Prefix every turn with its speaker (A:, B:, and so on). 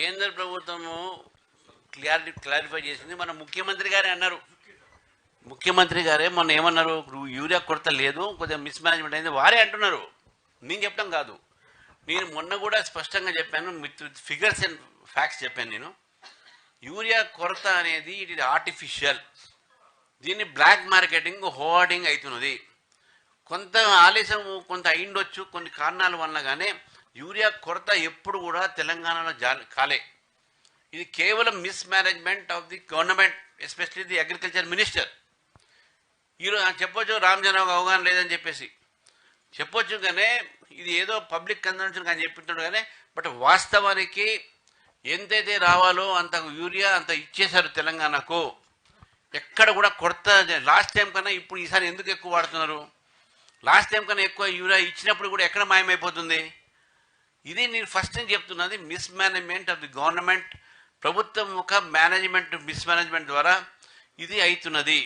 A: కేంద్ర ప్రభుత్వము clarity clarify చేసింది. మన ముఖ్యమంత్రి గారే అన్నారు. ముఖ్యమంత్రి గారే మొన్న ఏమన్నారు? యూరియా కొరత లేదు కొద్దిగా మిస్ మేనేజ్మెంట్ అయింది. వారే అంటున్నారు. నేను చెప్పడం కాదు. నేను మొన్న కూడా స్పష్టంగా చెప్పాను. విత్ ఫిగర్స్ అండ్ ఫ్యాక్ట్స్ చెప్పాను నేను. యూరియా కొరత అనేది ఇట్ ఇది ఆర్టిఫిషియల్ దీన్ని బ్లాక్ మార్కెటింగ్ హోర్డింగ్ అవుతున్నది కొంత ఆలస్యం కొంత అయిండొచ్చు కొన్ని కారణాల వల్ల కానీ యూరియా కొరత ఎప్పుడు కూడా తెలంగాణలో జా కాలే. ఇది కేవలం mismanagement of the government especially the agriculture minister ఈరోజు చెప్పొచ్చు రామజనకు అవగాహన లేదని చెప్పేసి. చెప్పొచ్చు కానీ ఇది ఏదో పబ్లిక్ కన్సంప్షన్ కానీ చెప్పింటాడు కానీ బట్ వాస్తవానికి ఎంతైతే రావాలో అంత యూరియా అంత ఇచ్చేశారు తెలంగాణకు ఎక్కడ కూడా కొరత లాస్ట్ టైం కన్నా ఇప్పుడు ఈసారి ఎందుకు ఎక్కువ వాడుతున్నారు? లాస్ట్ టైం కన్నా ఎక్కువ యూరియా ఇచ్చినప్పుడు కూడా ఎక్కడ మాయమైపోతుంది? ఇది నేను ఫస్ట్ నేను చెప్తున్నది mismanagement of the government ప్రభుత్వం ఒక మేనేజ్మెంట్ మిస్ మేనేజ్మెంట్ ద్వారా ఇది అవుతున్నది.